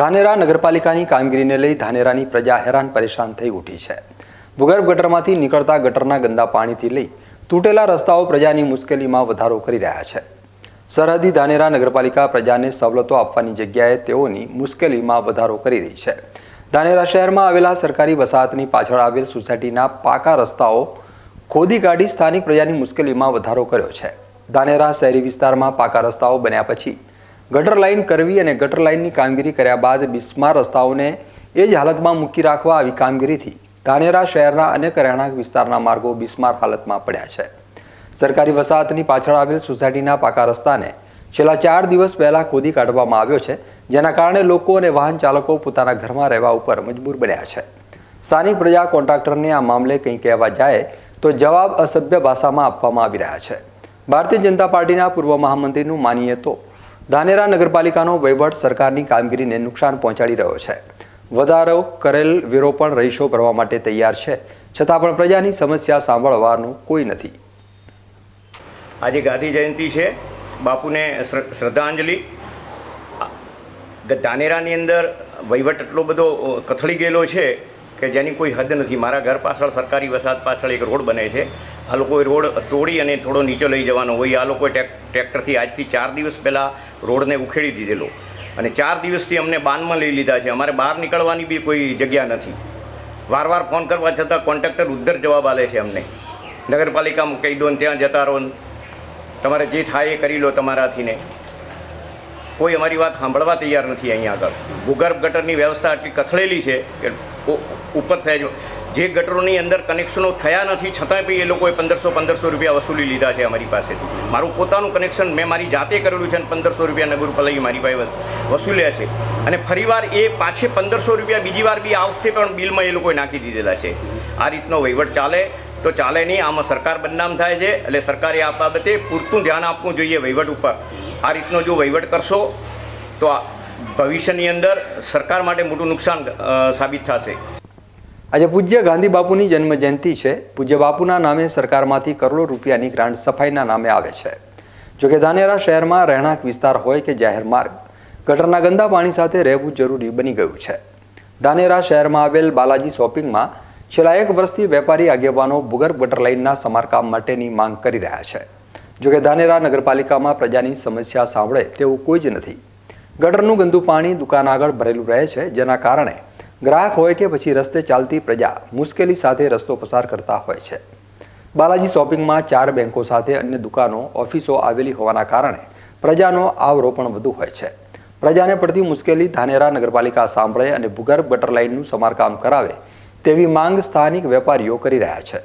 ધાનેરા નગરપાલિકાની કામગીરીને લઈ ધાનેરાની પ્રજા હેરાન પરેશાન થઈ ઉઠી છે. ભૂગર્ભ ગટરમાંથી નીકળતા ગટરના ગંદા પાણીથી લઈ તૂટેલા રસ્તાઓ પ્રજાની મુશ્કેલીમાં વધારો કરી રહ્યા છે. સરહદી ધાનેરા નગરપાલિકા પ્રજાને સવલતો આપવાની જગ્યાએ તેઓની મુશ્કેલીમાં વધારો કરી રહી છે. ધાનેરા શહેરમાં આવેલા સરકારી વસાહતની પાછળ આવેલ સોસાયટીના પાકા રસ્તાઓ ખોદી કાઢી સ્થાનિક પ્રજાની મુશ્કેલીમાં વધારો કર્યો છે. ધાનેરા શહેરી વિસ્તારમાં પાકા રસ્તાઓ બન્યા પછી ગટર લાઇન કરવી અને ગટર લાઇનની કામગીરી કર્યા બાદ બિસ્માર રસ્તાઓને એ જ હાલતમાં મૂકી રાખવા આવી કામગીરીથી ધાનેરા શહેરના અને રહેણાંક વિસ્તારના માર્ગો બિસ્માર હાલતમાં પડ્યા છે. સરકારી વસાહતની પાછળ આવેલ સોસાયટીના પાકા રસ્તાને છેલ્લા ચાર દિવસ પહેલા ખોદી કાઢવામાં આવ્યો છે, જેના કારણે લોકો અને વાહન ચાલકો પોતાના ઘરમાં રહેવા ઉપર મજબૂર બન્યા છે. સ્થાનિક પ્રજા કોન્ટ્રાક્ટરને આ મામલે કંઈ કહેવા જાય તો જવાબ અસભ્ય ભાષામાં આપવામાં આવી રહ્યા છે. ભારતીય જનતા પાર્ટીના પૂર્વ મહામંત્રીનું માનીએ તો ધાનેરા નગરપાલિકાનો વહીવટ સરકારની કામગીરીને નુકસાન પહોંચાડી રહ્યો છે. વધારો, કરેલ વેરો પણ રહીશો ભરવા માટે તૈયાર છે. છતાં પણ પ્રજાની સમસ્યા સાંભળવાનું કોઈ નથી. આજે ગાંધી જયંતિ છે. બાપુને શ્રદ્ધાંજલિ. ધાનેરાની અંદર વહીવટ એટલો બધો કથળી ગયેલો છે કે જેની કોઈ હદ નથી. મારા ઘર પાછળ સરકારી વસાહત પાછળ એક રોડ બને છે. આ લોકોએ રોડ તોડી અને થોડો નીચે લઈ જવાનો હોય. આ લોકોએ ટ્રેક્ટરથી આજથી ચાર દિવસ પહેલાં રોડને ઉખેડી દીધેલો. અને ચાર દિવસથી અમને બાનમાં લઈ લીધા છે. અમારે બહાર નીકળવાની બી કોઈ જગ્યા નથી. વાર વાર ફોન કરવા છતાં કોન્ટ્રાક્ટર ઉદ્ધર જવાબ આલે છે અમને. નગરપાલિકામાં કહી દો ને ત્યાં જતા રહો તમારે જે થાય એ કરી લો તમારાથી ને. કોઈ અમારી વાત સાંભળવા તૈયાર નથી અહીંયા આગળ. ભૂગર્ભ ગટરની વ્યવસ્થા આટલી કથળેલી છે કે ઉપર થાય. જે ગટરોની અંદર કનેક્શનો થયા નથી, છતાંય બી એ લોકોએ પંદરસો પંદરસો રૂપિયા વસૂલી લીધા છે અમારી પાસેથી. મારું પોતાનું કનેક્શન મેં મારી જાતે કરેલું છે અને પંદરસો રૂપિયા નગરપાલિકા મારી પાસે વસૂલ્યા છે. અને ફરીવાર એ પાછે પંદરસો રૂપિયા બીજી વાર બી આ વખતે પણ બિલમાં એ લોકોએ નાખી દીધેલા છે. આ રીતનો વહીવટ ચાલે, તો ચાલે નહીં. આમાં સરકાર બદનામ થાય છે, એટલે સરકારે આ બાબતે પૂરતું ધ્યાન આપવું જોઈએ વહીવટ ઉપર. આ રીતનો જો વહીવટ કરશો, તો ભવિષ્યની અંદર સરકાર માટે મોટું નુકસાન સાબિત થશે. આજે પૂજ્ય ગાંધી બાપુની જન્મ જયંતિ છે. પૂજ્ય બાપુના નામે સરકારમાંથી કરોડો રૂપિયાની ગ્રાન્ટ સફાઈના નામે આવે છે. જોકે ધાનેરા શહેરમાં રહેણાંક વિસ્તાર હોય કે જાહેર માર્ગ, ગટરના ગંદા પાણી સાથે રહેવું જરૂરી બની ગયું છે. ધાનેરા શહેરમાં આવેલ બાલાજી શોપિંગમાં છેલ્લા એક વર્ષથી વેપારી આગેવાનો ભૂગર્ભ ગટર લાઇનના સમારકામ માટેની માંગ કરી રહ્યા છે. જોકે ધાનેરા નગરપાલિકામાં પ્રજાની સમસ્યા સાંભળે તેવું કોઈ જ નથી. ગટરનું ગંદુ પાણી દુકાન આગળ ભરેલું રહે છે, જેના કારણે ગ્રાહક હોય કે પછી રસ્તે ચાલતી પ્રજા મુશ્કેલી સાથે રસ્તો પસાર કરતા હોય છે. બાલાજી શોપિંગમાં ચાર બેંકો સાથે અન્ય દુકાનો, ઓફિસો આવેલી હોવાના કારણે પ્રજાનો આવરો પણ વધુ હોય છે. પ્રજાને પડતી મુશ્કેલી ધાનેરા નગરપાલિકા સાંભળે અને ભૂગર્ભ ગટર લાઇનનું સમારકામ કરાવે તેવી માંગ સ્થાનિક વેપારીઓ કરી રહ્યા છે.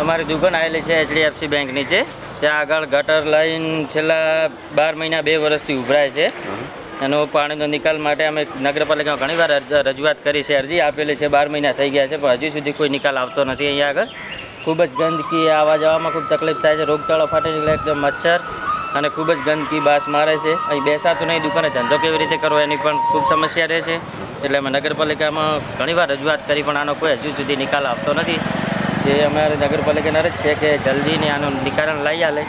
અમારી દુકાન આવેલી છે એચડીએફસી બેંક નીચે. ત્યાં આગળ ગટર લાઈન છેલ્લા બાર મહિના બે વર્ષથી ઉભરાય છે. એનો પાણીનો નિકાલ માટે અમે નગરપાલિકામાં ઘણીવાર રજૂઆત કરી છે. અરજી આપેલી છે, બાર મહિના થઈ ગયા છે, પણ હજુ સુધી કોઈ નિકાલ આવતો નથી અહીંયા આગળ. ખૂબ જ ગંદકી આવવા જવામાં ખૂબ તકલીફ થાય છે. રોગચાળો ફાટી નીકળે એકદમ મચ્છર અને ખૂબ જ ગંદકી, બાસ મારે છે. અહીં બેસાતું નહીં, દુકાને ધંધો કેવી રીતે કરવો એની પણ ખૂબ સમસ્યા રહે છે. એટલે અમે નગરપાલિકામાં ઘણીવાર રજૂઆત કરી, પણ આનો કોઈ હજુ સુધી નિકાલ આવતો નથી. જે અમારે નગરપાલિકાના જ છે કે જલ્દીને આનું નિકારણ લઈ આલે.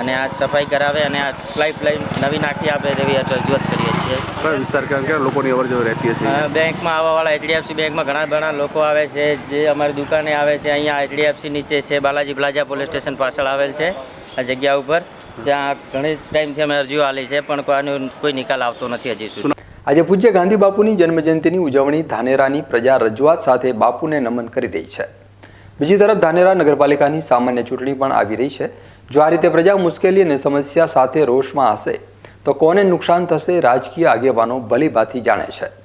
અને આ સફાઈ કરાવે અને આ પાઇપ લાઈન નવી નાખી આપે તેવી રજૂઆત કરીએ છીએ. કયો વિસ્તાર કારણ કે લોકોની અવર જવર રહેતી હશે? બેંકમાં આવવાવાળા એચડીએફસી બેંકમાં ઘણા ઘણા લોકો આવે છે જે અમારી દુકાને આવે છે અહીંયા એચડીએફસી નીચે છે બાલાજી પ્લાઝા પોલીસ સ્ટેશન પાછળ આવેલ છે આ જગ્યા ઉપર. ત્યાં ઘણી ટાઈમથી અમે અરજીઓ આલી છે પણ કોઈ આનો કોઈ નિકાલ આવતો નથી હજી સુધી. આજે પૂજ્ય ગાંધી બાપુની જન્મજયંતિની ઉજવણી ધાનેરાની પ્રજા રજૂઆત સાથે બાપુને નમન કરી રહી છે. બીજી તરફ ધાનેરા નગરપાલિકાની સામાન્ય ચૂંટણી પણ આવી રહી છે. જો આ રીતે પ્રજા મુશ્કેલી અને સમસ્યા સાથે રોષમાં હશે, તો કોને નુકસાન થશે રાજકીય આગેવાનો ભલીભાથી જાણે છે.